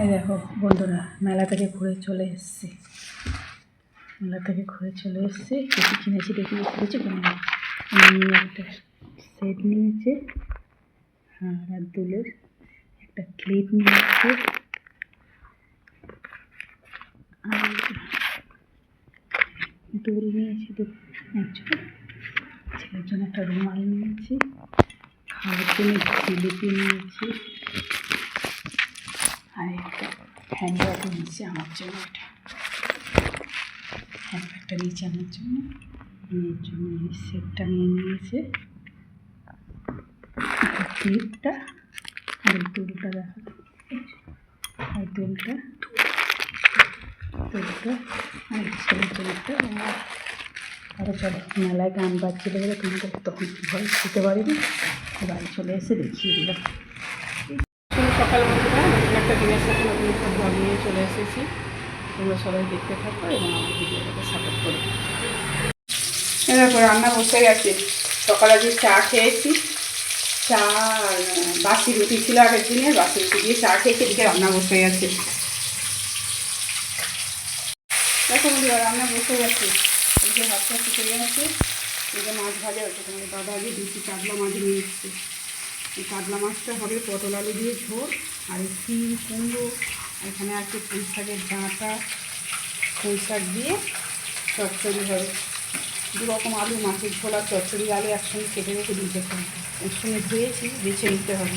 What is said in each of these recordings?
এই দেখো বন্ধুরা, মেলা থেকে ঘুরে চলে এসেছি। মেলা থেকে ঘুরে চলে এসেছি। কিছু কিনেছি দেখি কিছু কিনে একটা সেট নিয়েছে। হার আর দুলের একটা ক্লিপ নিয়েছে। আর দুল নিয়েছি একজন। ছেলের জন্য একটা রুমাল নিয়েছি। খাওয়ার জন্য জিলিপি নিয়েছি আর একটা হ্যান্ডব্যাগ নিয়েছি আমার জন্য এটা হ্যান্ডব্যাগটা নিয়েছি আমার জন্য মেয়ের জন্য এই সেটটা নিয়ে নিয়েছে ক্লিপটা আর দুলটা দেখো আর দুলটা দুলটা আর ছেলের জন্য একটা আরও চলো মেলায় গান বাজছিল বলে তোমাদের তখন ভয় দিতে পারিনি বাড়ি চলে এসে দেখিয়ে দিলাম সকাল নতুন একটা দিনের সাথে নতুন একটা ব্লগ নিয়ে চলে এসেছি। তোমরা সবাই দেখতে থাকো এবং আমার ভিডিওটাকে সাপোর্ট করো। এরকম রান্না বসে গেছে। সকালে যে চা খেয়েছি। চা, বাসি রুটি ছিল আগের দিনে বাসি রুটি দিয়ে চা খেয়েছি, এদিকে রান্না বসে গেছে। দেখো বন্ধুরা, রান্না বসে গেছে। এদিকে ভাতটা ফুটে গেছে। এদিকে মাছ ভাজা হচ্ছে তোমার দাদা আগে দুটি কাতলা মাছ নিয়ে এসছে। এই কাতলা মাছটা হবে পটল আলু দিয়ে ঝোল আর এই শিম, কুমড়ো, এখানে আছে পুঁই শাকের ডাঁটা, পুঁই শাক দিয়ে চচ্চড়ি হবে। দু রকম আলু, মাছের ঝোল আর চচ্চড়ি আলু একসঙ্গে কেটে রেখে দিতে হবে। একসঙ্গে ধুয়েছি, বেছে নিতে হবে।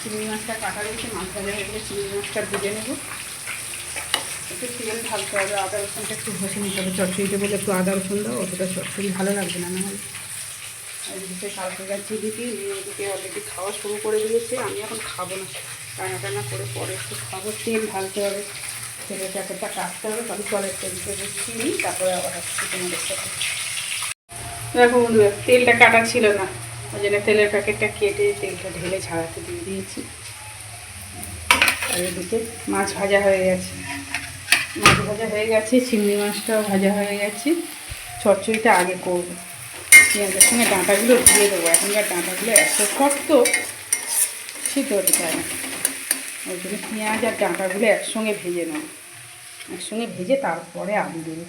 চিংড়ি মাছটা কাটা রয়েছে, মাছ ভাজা হয়ে গেলে চিংড়ি মাছটা ভেজে নেব। একটু তেল ঢালতে হবে, আদা রসুনটা একটু ঘষে নিতে হবে। চচ্চড়িতে বলে একটু আদা রসুন দাও, অতটা চচ্চড়ি ভালো লাগবে না নাহলে এদিকে কালকে যাচ্ছি দিদি এদিকে অলরেডি খাওয়া শুরু করে দিয়েছে। আমি এখন খাব না। রান্না টান্না করে পরে একটু খাব। তেল ঢালতে হবে। তেলের প্যাকেটটা কাটতে হবে। তবে জলের তেলটা নিই তারপরে আবার আসছি তোমাদের সাথে দেখো বন্ধুরা, তেলটা কাটা ছিল না। ওই জন্য তেলের প্যাকেটটা কেটে তেলটা ঢেলে ঝাড়াতে দিয়ে দিয়েছি। আর এদিকে মাছ ভাজা হয়ে গেছে। মাছ ভাজা হয়ে গেছে, চিংড়ি মাছটাও ভাজা হয়ে গেছে। চচ্চড়িটা আগে করব। পেঁয়াজের সঙ্গে ডাঁটাগুলো দিয়ে দেবো। এখনকার ডাঁটাগুলো এত শক্ত সিদ্ধ হতে চায় না। ওই জন্য পেঁয়াজ আর ডাঁটাগুলো একসঙ্গে ভেজে নেব একসঙ্গে ভেজে তারপরে আলু দেবো।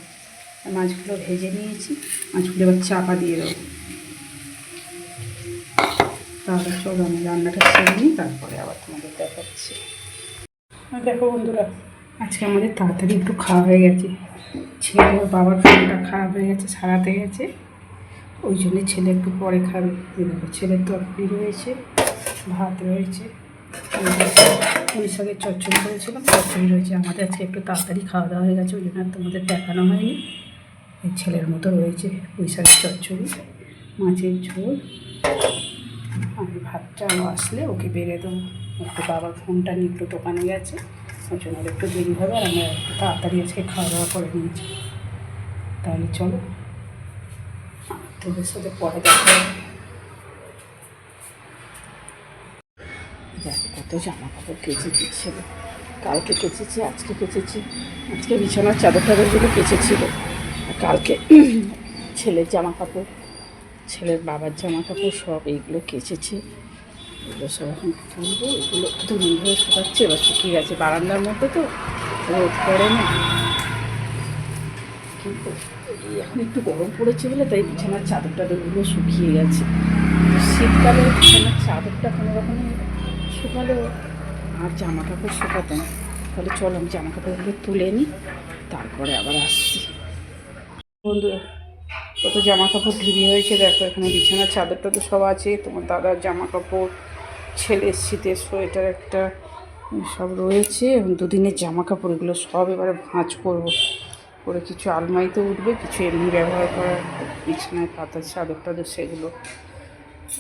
মাছগুলো ভেজে নিয়েছি। মাছগুলো এবার চাপা দিয়ে দেবো। তাহলে চলো, আমি রান্নাটা সেরে নিই, তারপরে আবার তোমাদের দেখাচ্ছি। দেখো বন্ধুরা, আজকে আমাদের তাড়াতাড়ি একটু খাওয়া হয়ে গেছে। ছেলে বাবার ফোনটা খারাপ হয়ে গেছে, সারাতে গেছে। ওই জন্য ছেলে একটু পরে খাবে। ছেলের তরকারি রয়েছে, ভাত রয়েছে ওই সঙ্গে চচ্চড়ি করেছিলাম, চচ্চড়ি রয়েছে। আমাদের আজকে একটু তাড়াতাড়ি খাওয়া দাওয়া হয়ে গেছে, ওই জন্য আর তোমাদের দেখানো হয়নি। ছেলের মতো রয়েছে, ওই সঙ্গে চচ্চড়ি, মাছের ঝোল। আমি ভাতটা আসলে ওকে বেড়ে দেবো। একটু বাবার ফোনটা নিয়ে একটু দোকানে গেছে, ওই জন্য একটু দেরি হবে আর আমরা একটু তাড়াতাড়ি আজকে খাওয়া দাওয়া করে নিয়েছি। তাহলে চলো। তোদের সাথে পরে দেখা দেখো, কত জামা কাপড় কেচেছি ছিল কালকে কেচেছি, আজকে কেচেছি। আজকে বিছানার চাদর টাদরগুলো কেচেছিল কালকে ছেলের জামা কাপড় ছেলের বাবার জামা কাপড় সব এইগুলো কেচেছি। এগুলো সব এখন তুলবো, এগুলো দুদিন ধরে শুকাচ্ছে, এবার শুকিয়ে গেছে। বারান্দার মধ্যে তো রোদ পড়ে না। কিন্তু এই এখন একটু গরম পড়েছে বলে, তাই বিছানার চাদর টাদরগুলো শুকিয়ে গেছে। শীতকালে বিছানার চাদরটা কোনো রকমে শুকালেও আর জামা কাপড় শুকাতো না। তাহলে চলো আমি জামা কাপড়গুলো তুলে নিই, তারপরে আবার আসছি। বন্ধুরা কত জামা কাপড় ঢিবি হয়েছে দেখো, এখানে বিছানার চাদরটা তো সব আছে, তোমার দাদার জামা কাপড় ছেলের শীতের সোয়েটার একটা, সব রয়েছে। এবং দুদিনের জামা কাপড় এগুলো সব এবারে ভাঁজ করব। করে কিছু আলমারিতে উঠবে, কিছু এমনি ব্যবহার করার বিছানায় পাতার চাদর টাদর সেগুলো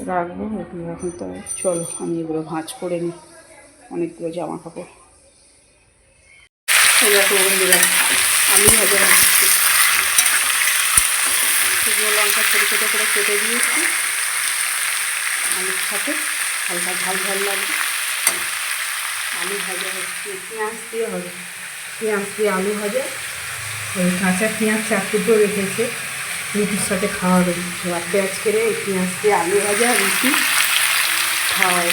রাখব। এগুলো এখন তো চলো, আমি এগুলো ভাঁজ করে নিই। অনেকগুলো জামা কাপড় হচ্ছে শুকনো লঙ্কা ছোটো ছোটো করে কেটে দিয়েছি। আলুর সাথে হালকা ঝাল ঝাল লাগবে। আলু ভাজা হচ্ছে। পেঁয়াজ দিয়ে হবে। পেঁয়াজ দিয়ে আলু ভাজা। ওই কাঁচা পেঁয়াজ চার টুকরো রেখেছে, রুটির সাথে খাওয়াবে রাতে আজকে এই পেঁয়াজ দিয়ে আলু ভাজা, রুটি খাওয়াই।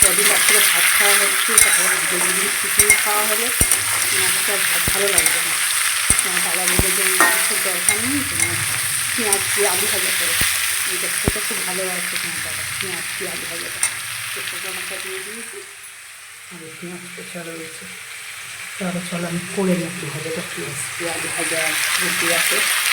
কদিন রাত্রে ভাত খাওয়া হচ্ছে, তারপরে খিচুড়ি খাওয়া হলে। মাছটা ভাত ভালো লাগবে না। তোমার বাবা বলে যে মাছের দরকার নেই পেঁয়াজ দিয়ে আলু ভাজা করে। এটা খেতে খুব ভালোবাসে তোমার বাবা, পেঁয়াজ দিয়ে আলু ভাজাটা। তো আমাকে দিয়ে দিয়েছি, আর এই পেঁয়াজটা চলে রয়েছে। চলো চলো আমি করে নিই দু পেঁয়াজ দিয়ে আলু ভাজা রুটি আছে